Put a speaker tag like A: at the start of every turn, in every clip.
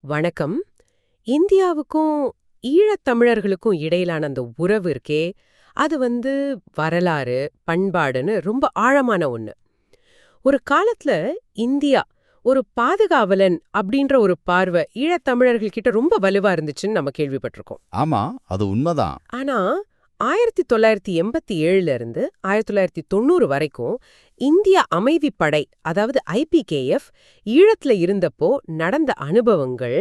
A: வணக்கம். இந்தியாவுக்கும் ஈழத்தமிழர்களுக்கும் இடையிலான அந்த உறவு இருக்கே அது வந்து வரலாறு பண்பாடுன்னு ரொம்ப ஆழமான ஒண்ணு. ஒரு காலத்துல இந்தியா ஒரு பாதுகாவலன் அப்படின்ற ஒரு பார்வை ஈழத்தமிழர்கள் கிட்ட ரொம்ப வலுவா இருந்துச்சுன்னு நம்ம கேள்விப்பட்டிருக்கோம்.
B: ஆமா அது உண்மைதான்.
A: ஆனா ஆயிரத்தி தொள்ளாயிரத்தி எண்பத்தி ஏழுல இருந்து ஆயிரத்தி தொள்ளாயிரத்தி தொண்ணூறு வரைக்கும் இந்திய அமைதிப்படை அதாவது ஐபிகேஎஃப் ஈழத்துல இருந்தப்போ நடந்த அனுபவங்கள்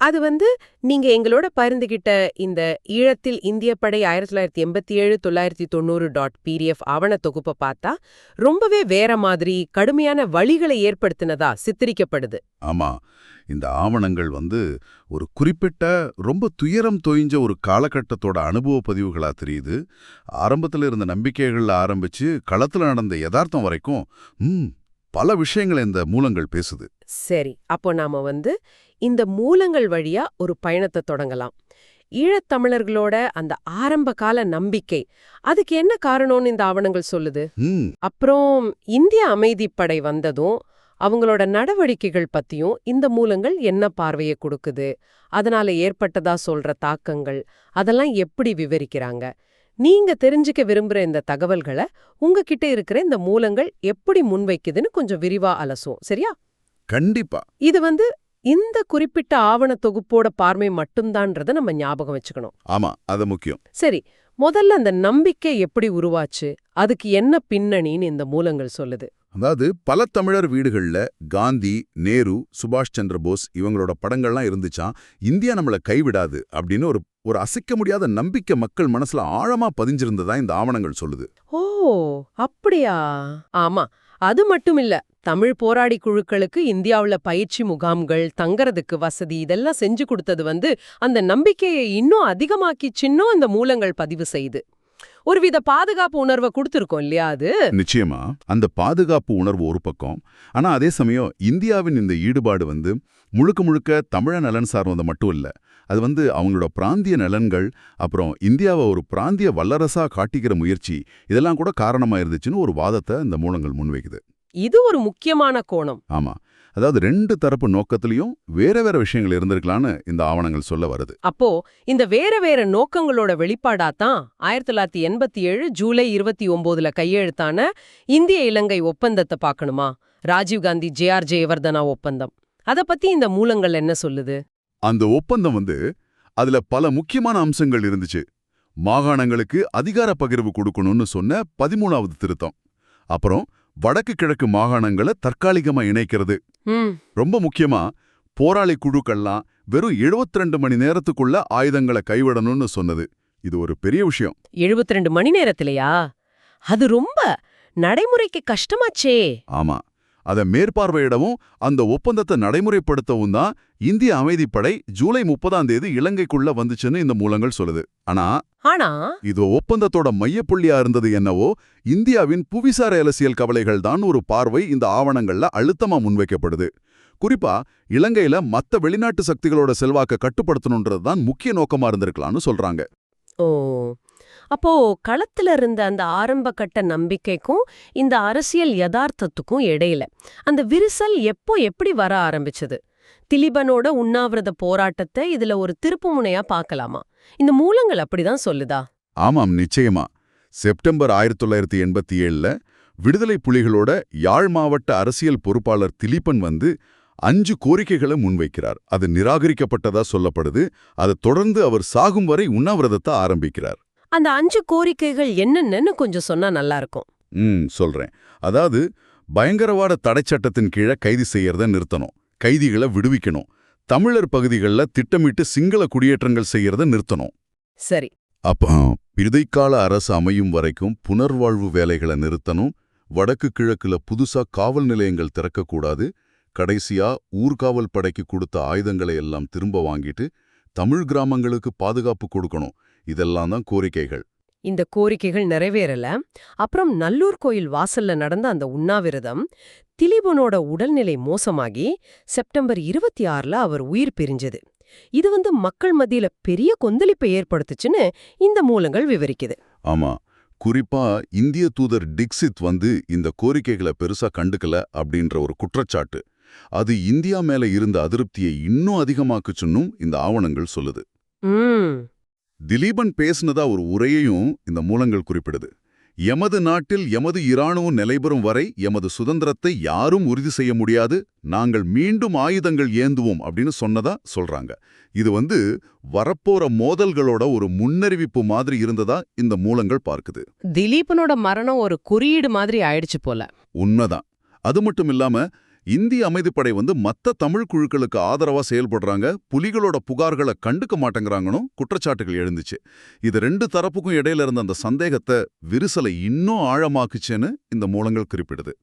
A: அது வந்து நீங்க எங்களோட பகிர்ந்துகிட்ட இந்த ஈழத்தில் இந்திய படை ஆயிரத்தி தொள்ளாயிரத்தி எண்பத்தி ஏழு தொள்ளாயிரத்தி தொண்ணூறு டாட் பிடிஎஃப் ஆவண தொகுப்பை பார்த்தா ரொம்பவே வேற மாதிரி கடுமையான வழிகளை ஏற்படுத்தினதா சித்தரிக்கப்படுது.
C: ஆமா. இந்த ஆவணங்கள் வந்து ஒரு குறிப்பிட்ட ரொம்ப துயரம் தொய்ஞ்ச ஒரு காலகட்டத்தோட அனுபவ பதிவுகளா தெரியுது. ஆரம்பத்துல இருந்த நம்பிக்கைகள்ல ஆரம்பிச்சு களத்துல நடந்த யதார்த்தம் வரைக்கும் ம் பல விஷயங்களை இந்த மூலங்கள் பேசுது.
A: சரி அப்போ நாம வந்து இந்த மூலங்கள் வழியா ஒரு பயணத்தை தொடங்கலாம். ஈழத்தமிழர்களோட அந்த ஆரம்ப கால நம்பிக்கை அதுக்கு என்ன காரணம்னு இந்த ஆவணங்கள் சொல்லுது? அப்புறம் இந்திய அமைதிப்படை வந்ததும் அவங்களோட நடவடிக்கைகள் பத்தியும் இந்த மூலங்கள் என்ன பார்வையை கொடுக்குது? அதனால ஏற்பட்டதா சொல்ற தாக்கங்கள் அதெல்லாம் எப்படி விவரிக்கிறாங்க? நீங்க தெரிஞ்சுக்க விரும்புற இந்த தகவல்களை உங்ககிட்ட இருக்கிற இந்த மூலங்கள் எப்படி முன்வைக்குதுன்னு கொஞ்சம் விரிவா அலசும் சரியா?
C: கண்டிப்பா.
A: இது வந்து இந்த குறிப்பிட்ட ஆவண தொகுப்போட பார்வை மட்டும்தான்றத நம்ம ஞாபகம் வச்சுக்கணும்.
C: ஆமா அது முக்கியம்.
A: சரி முதல்ல அந்த நம்பிக்கை எப்படி உருவாச்சு? அதுக்கு என்ன பின்னணின்னு இந்த மூலங்கள் சொல்லுது.
C: அதாவது பல தமிழர் வீடுகள்ல காந்தி நேரு சுபாஷ் சந்திர போஸ் இவங்களோட படங்கள்லாம் இருந்துச்சாம் இந்தியா நம்மள கைவிடாது அப்படின்னு ஒரு ஒரு அசைக்க முடியாத நம்பிக்கை மக்கள் மனசுல ஆழமா பதிஞ்சிருந்ததா இந்த ஆவணங்கள் சொல்லுது.
A: ஓ அப்படியா? ஆமா அது மட்டும் இல்ல தமிழ் போராடி குழுக்களுக்கு இந்தியாவுல பயிற்சி முகாம்கள் தங்கறதுக்கு வசதி இதெல்லாம் செஞ்சு கொடுத்தது வந்து அந்த நம்பிக்கையை இன்னும் அதிகமாக்கிச்சின்னும் இந்த மூலங்கள் பதிவு செய்து. ஒருவித பாதுகாப்பு உணர்வை கொடுத்துருக்கோம் இல்லையா அது?
C: நிச்சயமா. அந்த பாதுகாப்பு உணர்வு ஒரு பக்கம். ஆனா அதே சமயம் இந்தியாவின் இந்த ஈடுபாடு வந்து முழுக்க முழுக்க தமிழ நலன் சார்ந்தது மட்டும் இல்ல. அது வந்து அவங்களோட பிராந்திய நலன்கள் அப்புறம் இந்தியாவை ஒரு பிராந்திய வல்லரசா காட்டிக்கிற முயற்சி இதெல்லாம் கூட காரணமா இருந்துச்சுன்னு ஒரு வாதத்தை இந்த மூலங்கள் முன்வைக்குது.
A: இது ஒரு முக்கியமான கோணம்.
C: ஆமா. அதாவது ரெண்டு தரப்பு நோக்கத்திலையும் வேற வேற விஷயங்கள் இருந்திருக்கலான்னு இந்த ஆவணங்கள் சொல்ல வருது.
A: அப்போ இந்த வேற வேற நோக்கங்களோட வெளிப்பாடாத்தான் ஆயிரத்தி தொள்ளாயிரத்தி எண்பத்தி ஏழு ஜூலை இருபத்தி ஒன்பதுல கையெழுத்தான இந்திய இலங்கை ஒப்பந்தத்தை பார்க்கணுமா? ராஜீவ்காந்தி ஜே ஆர் ஜெயவர்தனா ஒப்பந்தம். அத பத்தி இந்த மூலங்கள் என்ன சொல்லுது?
C: அந்த ஒப்பந்தம் வந்து அதுல பல முக்கியமான அம்சங்கள் இருந்துச்சு. மாகாணங்களுக்கு அதிகார பகிர்வு கொடுக்கணும்னு சொன்ன பதிமூணாவது திருத்தம். அப்புறம் வடக்கு கிழக்கு மாகாணங்களை தற்காலிகமா இணைக்கிறது. ரொம்ப முக்கியமா போராளி குழுக்கள்லாம் வெறும் 72 மணி நேரத்துக்குள்ள ஆயுதங்களை கைவிடணும்னு சொன்னது. இது ஒரு பெரிய விஷயம்.
A: 72 மணி நேரத்திலயா? அது ரொம்ப நடைமுறைக்கு கஷ்டமாச்சே.
C: ஆமா. அதை மேற்பார்வையிடவும் அந்த ஒப்பந்தத்தை நடைமுறைப்படுத்தவும் தான் இந்திய அமைதிப்படை ஜூலை முப்பதாம் தேதி இலங்கைக்குள்ள வந்துச்சுன்னு இந்த மூலங்கள் சொல்லுது. ஆனா
A: ஆனா
C: இது ஒப்பந்தத்தோட மையப்புள்ளியா இருந்தது என்னவோ இந்தியாவின் புவிசார் அரசியல் கவலைகள் தான் ஒரு பார்வை இந்த ஆவணங்கள்ல அழுத்தமா முன்வைக்கப்படுது. குறிப்பா இலங்கையில மத்த வெளிநாட்டு சக்திகளோட செல்வாக்க கட்டுப்படுத்தணுன்றது தான் முக்கிய நோக்கமா இருந்திருக்கலாம்னு சொல்றாங்க.
A: ஓ அப்போ களத்துல இருந்த அந்த ஆரம்ப கட்ட நம்பிக்கைக்கும் இந்த அரசியல் யதார்த்தத்துக்கும் இடையில அந்த விரிசல் எப்போ எப்படி வர ஆரம்பிச்சது? திலீபனோட உண்ணாவிரத போராட்டத்தை இதுல ஒரு திருப்புமுனையா பார்க்கலாமா? இந்த மூலங்கள் அப்படிதான் சொல்லுதா?
C: ஆமாம் நிச்சயமா. செப்டம்பர் ஆயிரத்தி தொள்ளாயிரத்தி எண்பத்தி ஏழுல விடுதலை புலிகளோட யாழ் மாவட்ட அரசியல் பொறுப்பாளர் திலீபன் வந்து அஞ்சு கோரிக்கைகளை முன்வைக்கிறார். அது நிராகரிக்கப்பட்டதா சொல்லப்படுது. அதை தொடர்ந்து அவர் சாகும் வரை உண்ணாவிரதத்தை ஆரம்பிக்கிறார்.
A: அந்த அஞ்சு கோரிக்கைகள் என்னென்னு கொஞ்சம் சொன்னா நல்லா இருக்கும்
C: ம் சொல்றேன். அதாவது பயங்கரவாத தடைச்சட்டத்தின் கீழே கைது செய்யறத நிறுத்தணும். கைதிகளை விடுவிக்கணும். தமிழர் பகுதிகளில் திட்டமிட்டு சிங்கள குடியேற்றங்கள் செய்யறத நிறுத்தணும்.
A: சரி.
C: அப்போ இடைக்கால அரசு அமையும் வரைக்கும் புனர்வாழ்வு வேலைகளை நிறுத்தணும். வடக்கு கிழக்குல புதுசா காவல் நிலையங்கள் திறக்கக்கூடாது. கடைசியா ஊர்காவல் படைக்கு கொடுத்த ஆயுதங்களை எல்லாம் திரும்ப வாங்கிட்டு தமிழ் கிராமங்களுக்கு பாதுகாப்பு கொடுக்கணும். இதெல்லாம் தான் கோரிக்கைகள்.
A: இந்த கோரிக்கைகள் நிறைவேறல. அப்புறம் நல்லூர் கோயில் வாசல்ல நடந்த அந்த உண்ணாவிரதம் திலீபனோட உடல்நிலை மோசமாகி செப்டம்பர் இருபத்தி ஆறுல அவர் உயிர் பிரிஞ்சது. இது வந்து மக்கள் மத்தியில பெரிய கொந்தளிப்பை ஏற்படுத்துச்சுன்னு இந்த மூலங்கள் விவரிக்குது.
C: ஆமா. குறிப்பா இந்திய தூதர் டிக்சித் வந்து இந்த கோரிக்கைகளை பெருசா கண்டுக்கல அப்படின்ற ஒரு குற்றச்சாட்டு. அது இந்தியா மேல இருந்த அதிருப்தியை இன்னும் அதிகமாக்குச்சுன்னும் இந்த ஆவணங்கள் சொல்லுது. திலீபன் பேசினதா ஒரு உரையையும் இந்த மூலங்கள் குறிப்பிடுது. எமது நாட்டில் எமது இராணுவம் நிலைபெறும் வரை எமது சுதந்திரத்தை யாரும் உறுதி செய்ய முடியாது நாங்கள் மீண்டும் ஆயுதங்கள் ஏந்துவோம் அப்படின்னு சொன்னதா சொல்றாங்க. இது வந்து வரப்போற மோதல்களோட ஒரு முன்னறிவிப்பு மாதிரி இருந்ததா இந்த மூலங்கள் பார்க்குது.
A: திலீபனோட மரணம் ஒரு குறியீடு மாதிரி ஆயிடுச்சு போல.
C: உண்மைதான். அது மட்டும் இல்லாம இந்திய அமைதிப்படை வந்து மத்த தமிழ் குழுக்களுக்கு ஆதரவா செயல்படுறாங்க புலிகளோட புகார்களை கண்டுக்க மாட்டேங்கிறாங்கன்னு குற்றச்சாட்டுகள் எழுந்துச்சு. இது ரெண்டு தரப்புக்கும் இடையில இருந்த அந்த சந்தேகத்தை விரிசலை இன்னும் ஆழமாக்குச்சேன்னு இந்த மூலங்கள் குறிப்பிடுது.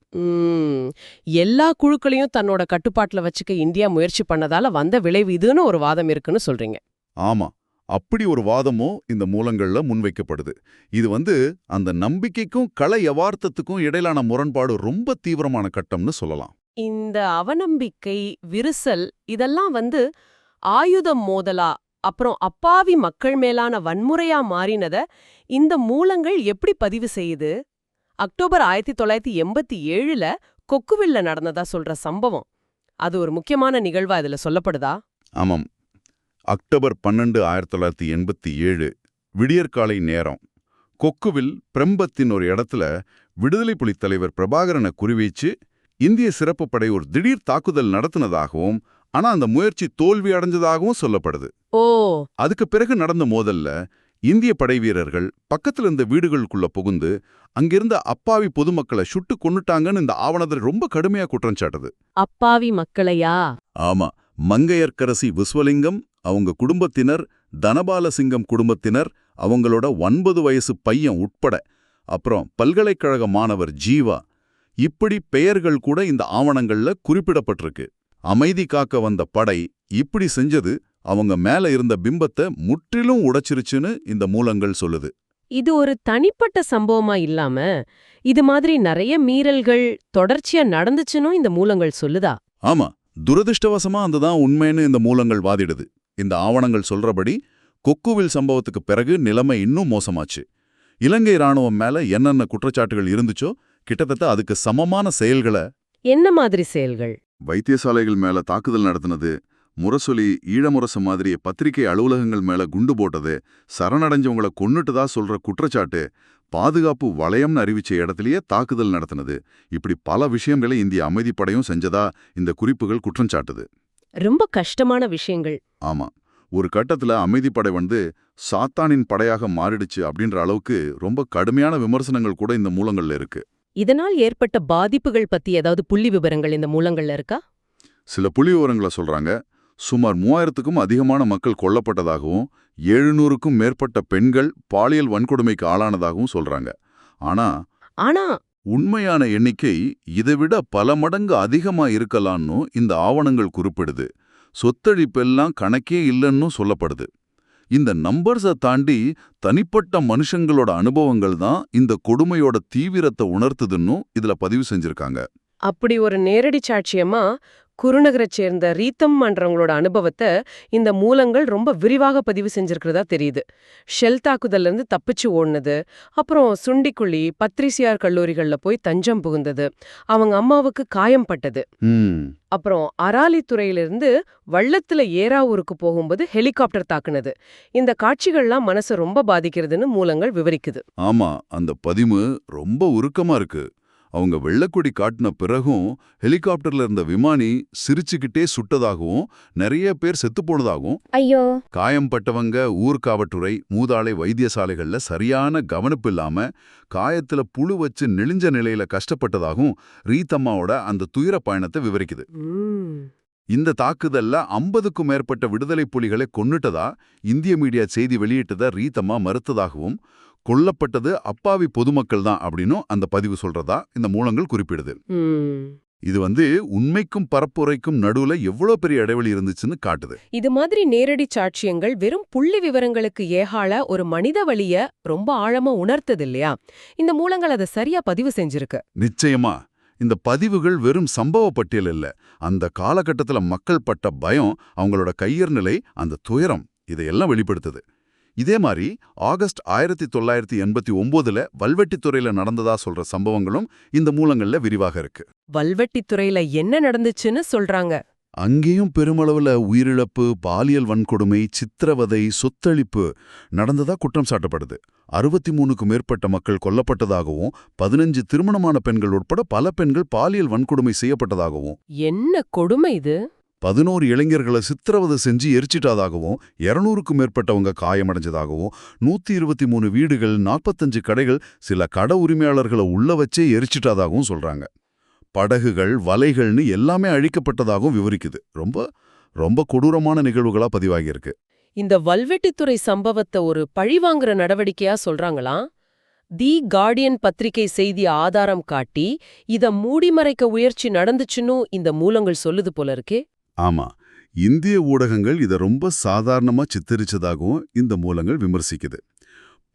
A: எல்லா குழுக்களையும் தன்னோட கட்டுப்பாட்டுல வச்சுக்க இந்தியா முயற்சி பண்ணதால வந்த விளைவு இதுன்னு ஒரு வாதம் இருக்குன்னு சொல்றீங்க.
C: ஆமா. அப்படி ஒரு வாதமும் இந்த மூலங்கள்ல முன்வைக்கப்படுது. இது வந்து அந்த நம்பிக்கைக்கும் கலை யதார்த்தத்துக்கும் இடையிலான முரண்பாடு ரொம்ப தீவிரமான கட்டம்னு சொல்லலாம்.
A: இந்த அவநம்பிக்கை விரிசல் இதெல்லாம் வந்து ஆயுதம் மோதலா அப்புறம் அப்பாவி மக்கள் மேலான வன்முறையா மாறினத இந்த மூலங்கள் எப்படி பதிவு செய்யுது? அக்டோபர் ஆயிரத்தி தொள்ளாயிரத்தி எண்பத்தி ஏழுல கொக்குவில்ல நடந்ததா சொல்ற சம்பவம். அது ஒரு முக்கியமான நிகழ்வா இதுல சொல்லப்படுதா?
C: ஆமாம். அக்டோபர் பன்னெண்டு ஆயிரத்தி தொள்ளாயிரத்தி எண்பத்தி ஏழு விடியற்காலை நேரம். கொக்குவில் பிரம்பத்தின் ஒரு இடத்துல விடுதலை புலித் தலைவர் பிரபாகரனை குறிவைச்சு இந்திய சிறப்பு படை ஒரு திடீர் தாக்குதல் நடத்தினதாகவும் ஆனா அந்த முயற்சி தோல்வி அடைஞ்சதாகவும் சொல்லப்படுது.
A: ஓ.
C: அதுக்கு பிறகு நடந்த மோதல்ல இந்திய படை வீரர்கள் பக்கத்துல இருந்த வீடுகளுக்குள்ள புகுந்து அங்கிருந்த அப்பாவி பொதுமக்களை சுட்டு கொன்னுட்டாங்கன்னு இந்த ஆவணத்தில் ரொம்ப கடுமையா குற்றம் சாட்டுது.
A: அப்பாவி மக்களையா?
C: ஆமா. மங்கையர்க்கரசி விஸ்வலிங்கம் அவங்க குடும்பத்தினர் தனபாலசிங்கம் குடும்பத்தினர் அவங்களோட ஒன்பது வயசு பையன் உட்பட அப்புறம் பல்கலைக்கழக மாணவர் ஜீவா இப்படி பெயர்கள் கூட இந்த ஆவணங்கள்ல குறிப்பிடப்பட்டிருக்கு. அமைதி காக்க வந்த படை இப்படி செஞ்சது அவங்க மேல இருந்த பிம்பத்தை முற்றிலும் உடைச்சிருச்சுன்னு இந்த மூலங்கள் சொல்லுது.
A: இது ஒரு தனிப்பட்ட சம்பவமா இல்லாம இது மாதிரி நிறைய மீறல்கள் தொடர்ச்சியா நடந்துச்சுன்னும் இந்த மூலங்கள் சொல்லுதா?
C: ஆமா துரதிர்ஷ்டவசமா அதுதான் உண்மைன்னு இந்த மூலங்கள் வாதிடுது. இந்த ஆவணங்கள் சொல்றபடி கொக்குவில் சம்பவத்துக்கு பிறகு நிலைமை இன்னும் மோசமாச்சு. இலங்கை ராணுவம் மேல என்னென்ன குற்றச்சாட்டுகள் இருந்துச்சோ கிட்டத்தட்ட அதுக்கு சமமான செயல்களை
A: என்ன மாதிரி செயல்கள்?
C: வைத்தியசாலைகள் மேல தாக்குதல் நடத்தினது முரசொலி ஈழமுரசு மாதிரி பத்திரிகை அலுவலகங்கள் மேல குண்டு போட்டது சரணடைஞ்சவங்கள கொன்னுட்டுதா சொல்ற குற்றச்சாட்டு பாதுகாப்பு வளையம்னு அறிவிச்ச இடத்திலேயே தாக்குதல் நடத்தினது. இப்படி பல விஷயங்களை இந்திய அமைதிப்படையும் செஞ்சதா இந்த குறிப்புகள் குற்றம் சாட்டுது.
A: ரொம்ப கஷ்டமான விஷயங்கள்.
C: ஆமா ஒரு கட்டத்துல அமைதிப்படை வந்து சாத்தானின் படையாக மாறிடுச்சு அப்படின்ற அளவுக்கு ரொம்ப கடுமையான விமர்சனங்கள் கூட இந்த மூலங்கள்ல இருக்கு.
A: இதனால் ஏற்பட்ட பாதிப்புகள் பத்தி ஏதாவது புள்ளி விவரங்கள் இந்த மூலங்கள்ல இருக்கா?
C: சில புள்ளி விவரங்களை சொல்றாங்க. சுமார் மூவாயிரத்துக்கும் அதிகமான மக்கள் கொல்லப்பட்டதாகவும் எழுநூறுக்கும் மேற்பட்ட பெண்கள் பாலியல் வன்கொடுமைக்கு ஆளானதாகவும் சொல்றாங்க. ஆனா
A: ஆனா
C: உண்மையான எண்ணிக்கை இதைவிட பல மடங்கு அதிகமா இருக்கலாம்னு இந்த ஆவணங்கள் குறிப்பிடுது. சொத்தழிப்பெல்லாம் கணக்கே இல்லைன்னு சொல்லப்படுது. இந்த நம்பர்ஸை தாண்டி தனிப்பட்ட மனுஷங்களோட அனுபவங்கள் தான் இந்த கொடுமையோட தீவிரத்தை உணர்த்துதுன்னும் இதுல பதிவு செஞ்சிருக்காங்க.
A: அப்படி ஒரு நேரடி சாட்சியமா குருநகரைச் சேர்ந்த ரீத்தம் மன்றவங்களோட அனுபவத்தை இந்த மூலங்கள் ரொம்ப விரிவாக பதிவு செஞ்சிருக்கிறதா தெரியுது. ஷெல் தாக்குதல்ல இருந்து தப்பிச்சு ஓடுனது அப்புறம் சுண்டிக்குழி பத்ரிசியார் கல்லூரிகள்ல போய் தஞ்சம் புகுந்தது அவங்க அம்மாவுக்கு காயம் பட்டது. அப்புறம் அராலித்துறையிலிருந்து வள்ளத்துல ஏறாவூருக்கு போகும்போது ஹெலிகாப்டர் தாக்குனது. இந்த காட்சிகள்லாம் மனசை ரொம்ப பாதிக்கிறதுன்னு மூலங்கள் விவரிக்குது.
C: ஆமா அந்த பதிவு ரொம்ப உருக்கமா இருக்கு. அவங்க வெள்ளக்கொடி காட்டின பிறகும் ஹெலிகாப்டர்ல இருந்த விமானி சிரிச்சுக்கிட்டே சுட்டதாகவும் நிறைய பேர் செத்துப் போனதாகவும்
B: ஐயோ
C: காயம்பட்டவங்க ஊர்காவற்றுறை மூதாளை வைத்தியசாலைகள்ல சரியான கவனிப்பு இல்லாம காயத்துல புழு வச்சு நெளிஞ்ச நிலையில கஷ்டப்பட்டதாகவும் ரீத்தம்மாவோட அந்த துயர பயணத்தை விவரிக்குது. இந்த தாக்குதல்ல ஐம்பதுக்கும் மேற்பட்ட விடுதலை புலிகளை கொன்னுட்டதா இந்திய மீடியா செய்தி வெளியிட்டதா ரீத்தம்மா மறுத்ததாகவும் கொல்லப்பட்டது அப்பாவி பொதுமக்கள் தான் அப்படின்னும் அந்த பதிவு சொல்றதா இந்த மூலங்கள் குறிப்பிடுது. இது வந்து உண்மைக்கும் பரப்புரைக்கும் நடுவுல எவ்வளோ பெரிய இடைவெளி இருந்துச்சுன்னு காட்டுது.
A: இது மாதிரி நேரடி சாட்சியங்கள் வெறும் புள்ளி விவரங்களுக்கு ஏகால ஒரு மனித வழிய ரொம்ப ஆழமா உணர்த்தது இல்லையா? இந்த மூலங்கள் அதை சரியா பதிவு செஞ்சிருக்கு.
C: நிச்சயமா. இந்த பதிவுகள் வெறும் சம்பவ பட்டியல் இல்ல. அந்த காலகட்டத்துல மக்கள் பட்ட பயம் அவங்களோட கையர் நிலை அந்த துயரம் இதையெல்லாம் வெளிப்படுத்துது. இதே மாதிரி ஆகஸ்ட் ஆயிரத்தி தொள்ளாயிரத்தி எண்பத்தி ஒன்பதுல வல்வெட்டித்துறையில நடந்ததா சொல்ற சம்பவங்களும் இந்த மூலங்கள்ல விரிவாக இருக்கு.
A: வல்வெட்டித்துறையில என்ன நடந்துச்சுன்னு சொல்றாங்க.
C: அங்கேயும் பெருமளவுல உயிரிழப்பு பாலியல் வன்கொடுமை சித்திரவதை சொத்தளிப்பு நடந்ததா குற்றம் சாட்டப்படுது. அறுபத்தி மூணுக்கு மேற்பட்ட மக்கள் கொல்லப்பட்டதாகவும் பதினஞ்சு திருமணமான பெண்கள் உட்பட பல பெண்கள் பாலியல் வன்கொடுமை செய்யப்பட்டதாகவும்.
A: என்ன கொடுமை இது?
C: பதினோரு இளைஞர்களை சித்திரவதை செஞ்சு எரிச்சிட்டதாகவும் இருநூறுக்கும் மேற்பட்டவங்க காயமடைஞ்சதாகவும் நூத்தி இருபத்தி மூணு வீடுகள் நாற்பத்தஞ்சு கடைகள் சில கடை உரிமையாளர்களை உள்ள வச்சே எரிச்சிட்டதாகவும் சொல்றாங்க. படகுகள் வலைகள்னு எல்லாமே அழிக்கப்பட்டதாகவும் விவரிக்குது. ரொம்ப ரொம்ப கொடூரமான நிகழ்வுகளா பதிவாகியிருக்கு.
A: இந்த வல்வெட்டித்துறை சம்பவத்தை ஒரு பழிவாங்குற நடவடிக்கையா சொல்றாங்களாம் தி கார்டியன் பத்திரிகை செய்தி ஆதாரம் காட்டி இத மூடிமறைக்க முயற்சி நடந்துச்சுன்னு இந்த மூலங்கள் சொல்லுது போல இருக்கே.
C: ஆமா. இந்திய ஊடகங்கள் இதை ரொம்ப சாதாரணமா சித்தரிச்சதாகவும் இந்த மூலங்கள் விமர்சிக்குது.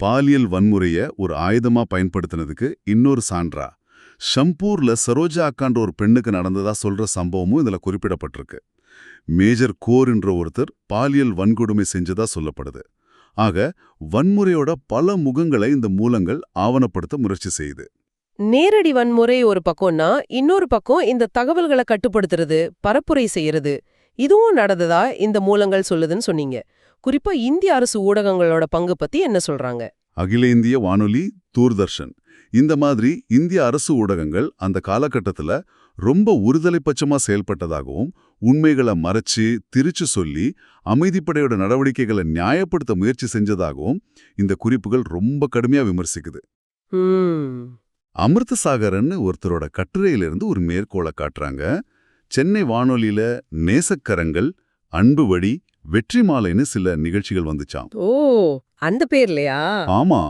C: பாலியல் வன்முறைய ஒரு ஆயுதமா பயன்படுத்தினதுக்கு இன்னொரு சான்றா. ஷம்பூர்ல சரோஜா அக்கான்ற ஒரு பெண்ணுக்கு நடந்ததா சொல்ற சம்பவமும் இதுல குறிப்பிடப்பட்டிருக்கு. மேஜர் கோர் என்ற ஒருத்தர் பாலியல் வன்கொடுமை செஞ்சதா சொல்லப்படுது. ஆக வன்முறையோட பல முகங்களை இந்த மூலங்கள் ஆவணப்படுத்த முயற்சி செய்யுது.
A: நேரடி வன்முறை ஒரு பக்கம்னா இன்னொரு பக்கம் இந்த தகவல்களை கட்டுப்படுத்துறது பரப்புரை செய்யறது. இதுவும் நடந்ததா இந்த மூலங்கள் சொல்லுதுன்னு சொன்னீங்க. குறிப்பா இந்திய அரசு ஊடகங்களோட பங்கு பத்தி என்ன சொல்றாங்க?
C: அகில இந்திய வானொலி தூர்தர்ஷன். இந்த மாதிரி இந்திய அரசு ஊடகங்கள் அந்த காலகட்டத்துல ரொம்ப ஒருதலைப்பட்சமா செயல்பட்டதாகவும் உண்மைகளை மறைச்சு திரிச்சு சொல்லி அமைதிப்படையோட நடவடிக்கைகளை நியாயப்படுத்த முயற்சி செஞ்சதாகவும் இந்த குறிப்புகள் ரொம்ப கடுமையா விமர்சிக்குது. அமிர்தசாகரன்னு ஒருத்தரோட கட்டுரையிலிருந்து ஒரு மேற்கோளை காட்டுறாங்க. சென்னை வானொலியில நேசக்கரங்கள் அன்பு வழி வெற்றி மாலைன்னு சில நிகழ்ச்சிகள் வந்துச்சாம்.
A: ஓ அந்த பேர்லையா?
C: ஆமா.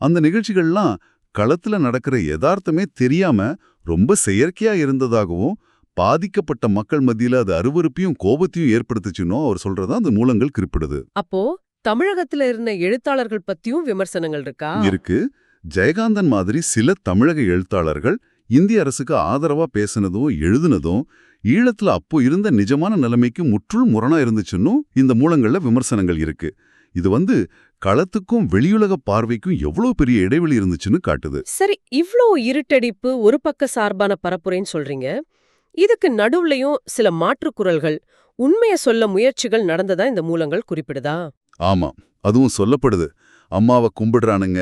C: அந்த நிகழ்ச்சிகள்லாம் களத்துல நடக்கிற யதார்த்தமே தெரியாம ரொம்ப செயற்கையா இருந்ததாகவும் பாதிக்கப்பட்ட மக்கள் மத்தியில அது அருவருப்பையும் கோபத்தையும் ஏற்படுத்துச்சுன்னோ அவர் சொல்றதா அந்த மூலங்கள் குறிப்பிடுது.
A: அப்போ தமிழகத்துல இருந்த எழுத்தாளர்கள் பத்தியும் விமர்சனங்கள் இருக்கா?
C: இருக்கு. ஜெயகாந்தன் மாதிரி சில தமிழக எழுத்தாளர்கள் இந்திய அரசுக்கு ஆதரவா பேசினதும் எழுதுனதும் ஈழத்துல அப்போ இருந்த நிஜமான நிலைமைக்கு முற்றுள் முரணா இருந்துச்சுன்னும் இந்த மூலங்கள்ல விமர்சனங்கள் இருக்கு. இது வந்து களத்துக்கும் வெளியுலக பார்வைக்கும் எவ்வளவு பெரிய இடைவெளி இருந்துச்சுன்னு காட்டுது.
A: சரி இவ்ளோ இருட்டடிப்பு ஒரு பக்க சார்பான பரப்புரைன்னு சொல்றீங்க. இதுக்கு நடுவுலயும் சில மாற்றுக் குரல்கள் உண்மைய சொல்ல முயற்சிகள் நடந்ததா இந்த மூலங்கள் குறிப்பிடுதா?
C: ஆமா அதுவும் சொல்லப்படுது. அம்மாவை கும்பிடுறானுங்க.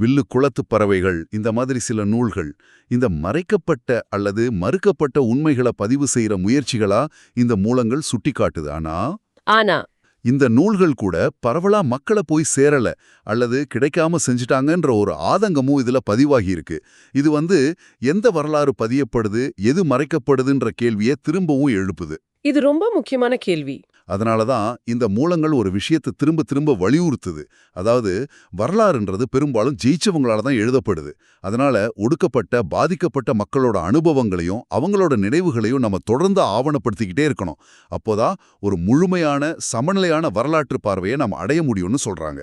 C: வில்லு குளத்து பறவைகள் இந்த மாதிரி சில நூல்கள். இந்த மறைக்கப்பட்ட அல்லது மறுக்கப்பட்ட உண்மைகளை பதிவு செய்யற முயற்சிகளா இந்த மூலங்கள் சுட்டிக்காட்டுது. ஆனா
A: ஆனா.
C: இந்த நூல்கள் கூட பரவலா மக்களை போய் சேரல அல்லது கிடைக்காம செஞ்சுட்டாங்கன்ற ஒரு ஆதங்கமும் இதுல பதிவாகி இருக்கு. இது வந்து எந்த வரலாறு பதியப்படுது எது மறைக்கப்படுதுன்ற கேள்வியை திரும்பவும் எழுப்புது.
A: இது ரொம்ப முக்கியமான கேள்வி.
C: அதனால தான் இந்த மூலங்கள் ஒரு விஷயத்தை திரும்ப திரும்ப வலியுறுத்துது. அதாவது வரலாறுன்றது பெரும்பாலும் ஜெயிச்சவங்களால தான் எழுதப்படுது. அதனால ஒடுக்கப்பட்ட பாதிக்கப்பட்ட மக்களோட அனுபவங்களையும் அவங்களோட நினைவுகளையும் நம்ம தொடர்ந்து ஆவணப்படுத்திக்கிட்டே இருக்கணும். அப்போதான் ஒரு முழுமையான சமநிலையான வரலாற்று பார்வையை நம்ம அடைய முடியும்னு சொல்றாங்க.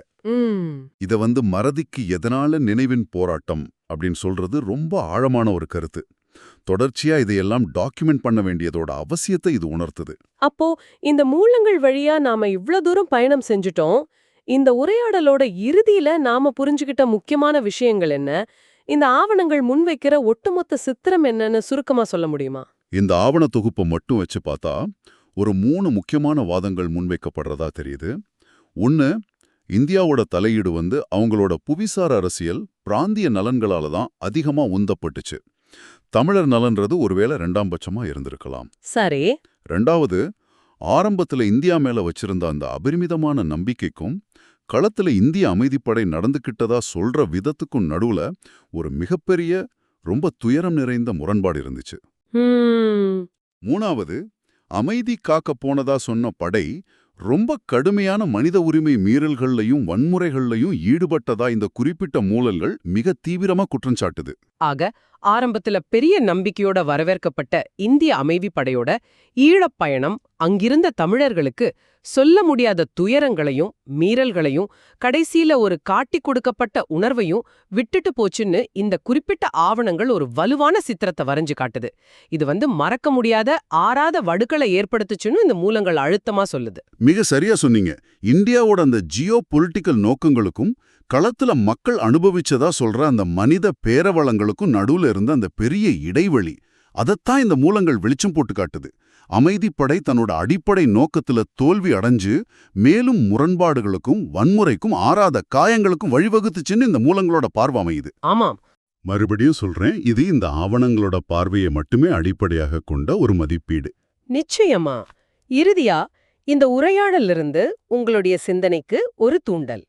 C: இத வந்து மறதிக்கு எதனால நினைவின் போராட்டம் அப்படின்னு சொல்றது ரொம்ப ஆழமான ஒரு கருத்து. தொடர்ச்சியா இதையெல்லாம் டாக்குமெண்ட் பண்ண வேண்டியதோட அவசியத்தை இது உணர்த்துது.
A: அப்போ இந்த மூலங்கள் வழியா நாம இவ்ளோ தூரம் பயணம் செஞ்சுட்டோம். இந்த உரையாடலோட இறுதியில நாம புரிஞ்சுகிட்ட முக்கியமான விஷயங்கள் என்ன? இந்த ஆவணங்கள் முன்வைக்கிற ஒட்டுமொத்த சித்திரம் என்னன்னு சுருக்கமா சொல்ல முடியுமா?
C: இந்த ஆவண தொகுப்பை மட்டும் வச்சு பார்த்தா ஒரு மூணு முக்கியமான வாதங்கள் முன்வைக்கப்படுறதா தெரியுது. ஒன்று இந்தியாவோட தலையீடு வந்து அவங்களோட புவிசார் அரசியல் பிராந்திய நலன்களால தான் அதிகமா உந்தப்பட்டுச்சு. தமிழர் நலன்றது ஒருவேளை ரெண்டாம் பட்சமா இருந்திருக்கலாம்.
A: சரி.
C: ரெண்டாவது ஆரம்பத்துல இந்தியா மேல வச்சிருந்த அந்த அபரிமிதமான நம்பிக்கைக்கும் களத்துல இந்திய அமைதிப்படை நடந்துக்கிட்டதா சொல்ற விதத்துக்கும் நடுவுல ஒரு மிகப்பெரிய ரொம்ப துயரம் நிறைந்த முரண்பாடு இருந்துச்சு. மூணாவது அமைதி காக்க போனதா சொன்ன படை ரொம்ப கடுமையான மனித உரிமை மீறல்கள்லையும் வன்முறைகள்லையும் ஈடுபட்டதா இந்த குறிப்பிட்ட மூலங்கள் மிக தீவிரமா குற்றஞ்சாட்டுது.
A: ஆக ஆரம்பத்துல பெரிய நம்பிக்கையோட வரவேற்கப்பட்ட இந்திய அமைதிப் படையோட ஈழப் பயணம் அங்கிருந்த தமிழர்களுக்கு சொல்ல முடியாத துயரங்களையும் மீறல்களையும் கடைசியில ஒரு காட்டிக் கொடுக்கப்பட்ட உணர்வையும் விட்டுட்டு போச்சுன்னு இந்த குறிப்பிட்ட ஆவணங்கள் ஒரு வலுவான சித்திரத்தை வரைஞ்சு காட்டுது. இது வந்து மறக்க முடியாத ஆறாத வடுக்களை ஏற்படுத்துச்சுன்னு இந்த மூலங்கள் அழுத்தமா சொல்லுது.
C: மிக சரியா சொன்னீங்க. இந்தியாவோட அந்த ஜியோ பொலிட்டிக்கல் நோக்கங்களுக்கும் களத்துல மக்கள் அனுபவிச்சதா சொல்ற அந்த மனித பேரவளங்களுக்கும் நடுவுல இருந்த அந்த பெரிய இடைவெளி அதைத்தான் இந்த மூலங்கள் வெளிச்சம் போட்டு காட்டுது. அமைதிப்படை தன்னோட அடிப்படை நோக்கத்துல தோல்வி அடைஞ்சு மேலும் முரண்பாடுகளுக்கும் வன்முறைக்கும் ஆறாத காயங்களுக்கும் வழிவகுத்துச்சுன்னு இந்த மூலங்களோட பார்வை அமையுது.
A: ஆமாம்.
C: மறுபடியும் சொல்றேன் இது இந்த ஆவணங்களோட பார்வையை மட்டுமே அடிப்படையாக கொண்ட ஒரு மதிப்பீடு.
A: நிச்சயமா. இறுதியா இந்த உரையாடலிருந்து உங்களுடைய சிந்தனைக்கு ஒரு தூண்டல்.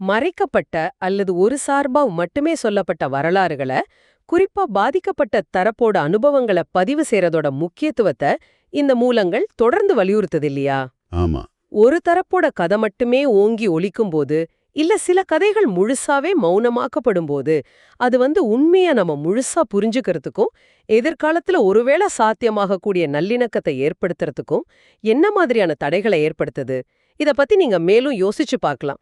A: மறைக்கப்பட்ட அல்லது ஒரு சார்பா மட்டுமே சொல்லப்பட்ட வரலாறுகளை குறிப்பா பாதிக்கப்பட்ட தரப்போட அனுபவங்களை பதிவு செய்யறதோட முக்கியத்துவத்தை இந்த மூலங்கள் தொடர்ந்து வலியுறுத்துது இல்லையா?
C: ஆமா.
A: ஒரு தரப்போட கதை மட்டுமே ஓங்கி ஒலிக்கும்போது இல்ல சில கதைகள் முழுசாவே மௌனமாக்கப்படும்போது அது வந்து உண்மைய நம்ம முழுசா புரிஞ்சுக்கிறதுக்கும் எதிர்காலத்துல ஒருவேளை சாத்தியமாகக்கூடிய நல்லிணக்கத்தை ஏற்படுத்துறதுக்கும் என்ன மாதிரியான தடைகளை ஏற்படுத்துது? இத பத்தி நீங்க மேலும் யோசிச்சு பார்க்கலாம்.